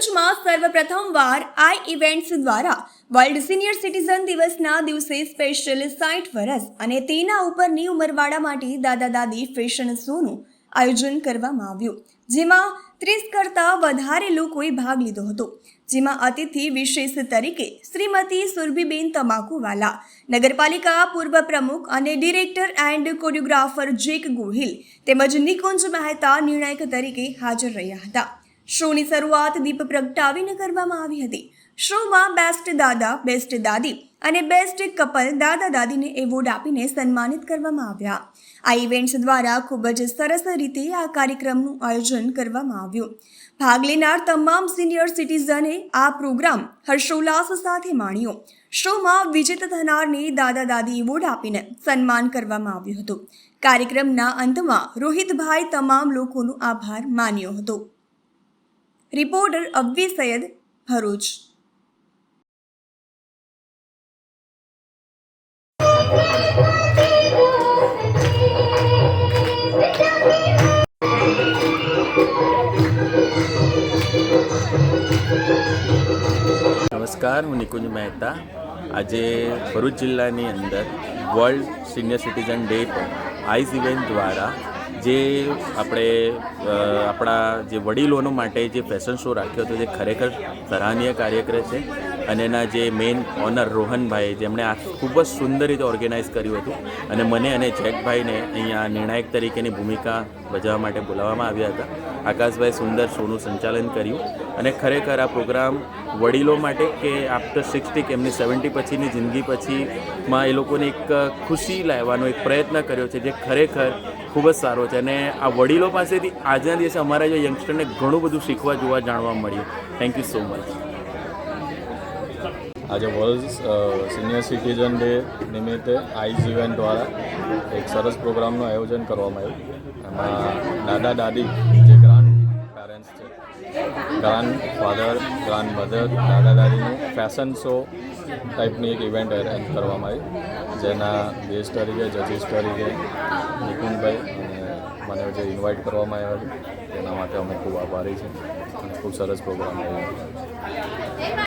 સર્વપ્રથમવાર I events દ્વારા world senior citizen દિવસના દિવસે સ્પેશિયલ સાઠ વર્ષ અને તેના ઉપરની ઉંમરવાળા માટે દાદા દાદી ફેશન શોનું આયોજન કરવામાં આવ્યું. જેમાં ત્રીસ કરતાં વધારે લોકોએ ભાગ લીધો હતો. જેમાં અતિથિ વિશેષ તરીકે શ્રીમતી સુરભીબેન તમાકુવાલા, નગરપાલિકા પૂર્વ પ્રમુખ અને director and choreographer Jack Gohil તેમજ નિકુંજ મહેતા નિર્ણાયક તરીકે હાજર રહ્યા હતા. શોની શરૂઆત દીપ પ્રગટાવીને કરવામાં આવી હતી. શોમાં બેસ્ટ દાદા બેસ્ટ દાદી અને બેસ્ટ કપલ દાદા દાદીને એવોર્ડ આપીને સન્માનિત કરવામાં આવ્યા. આ ઇવેન્ટ્સ દ્વારા ખૂબ જ સરસ રીતે આ કાર્યક્રમનું આયોજન કરવામાં આવ્યું. ભાગ લેનાર તમામ સિનિયર સિટીઝને આ પ્રોગ્રામ હર્ષોલ્લાસ સાથે માણ્યો. શોમાં વિજેતા થનારને દાદા દાદી એવોર્ડ આપીને સન્માન કરવામાં આવ્યું હતું. કાર્યક્રમના અંતમાં રોહિતભાઈ તમામ લોકોનો આભાર માન્યો હતો. રિપોર્ટર અબ્વી સૈયદ ભરૂચ. નમસ્કાર, હું નિકુંજ મહેતા. આજે ભરૂચ જિલ્લાની અંદર વર્લ્ડ સિનિયર સિટીઝન ડે પર આઈઝ ઇવેન્ટ દ્વારા જે આપણે આપણા જે વડીલોનો માટે જે ફેશન શો રાખ્યો હતો, જે ખરેખર સરાહનીય કાર્યક્રમ છે અને એના જે મેઇન ઓનર રોહનભાઈ જેમણે આ ખૂબ જ સુંદર રીતે ઓર્ગેનાઇઝ કર્યું હતું અને મને અને જેકભાઈને અહીંયા નિર્ણાયક તરીકેની ભૂમિકા ભજવવા માટે બોલાવવામાં આવ્યા હતા. આકાશભાઈ સુંદર શોનું સંચાલન કર્યું અને ખરેખર આ પ્રોગ્રામ વડીલો માટે કે આફ્ટર સિક્સટી કે એમની સેવન્ટી પછીની જિંદગી પછીમાં એ લોકોને એક ખુશી લાવવાનો એક પ્રયત્ન કર્યો છે જે ખરેખર ખૂબ જ સારો છે અને આ વડીલો પાસેથી આજના દિવસે અમારા જે યંગસ્ટરને ઘણું બધું શીખવા, જોવા, જાણવા મળ્યું. થેન્ક યુ સો મચ આજે વર્લ્ડ સિનિયર સિટીઝન ડે નિમિત્તે આઈઝ ઇવેન્ટ દ્વારા એક સરસ પ્રોગ્રામનું આયોજન કરવામાં આવ્યું. એમાં દાદા દાદી જે ગ્રાન્ડ પેરેન્ટ્સ છે ગ્રાન્ડ ફાધર ગ્રાન્ડ મધર દાદા, દાદીનું ફેશન શો ટાઈપની એક ઇવેન્ટ અરેન્જ કરવામાં આવી, જેના ગેસ્ટ તરીકે જજીસ તરીકે નિકુંજભાઈ મને જે ઇન્વાઇટ કરવામાં આવ્યા તેના માટે અમે ખૂબ આભારી છે ખૂબ સરસ પ્રોગ્રામ આવ્યો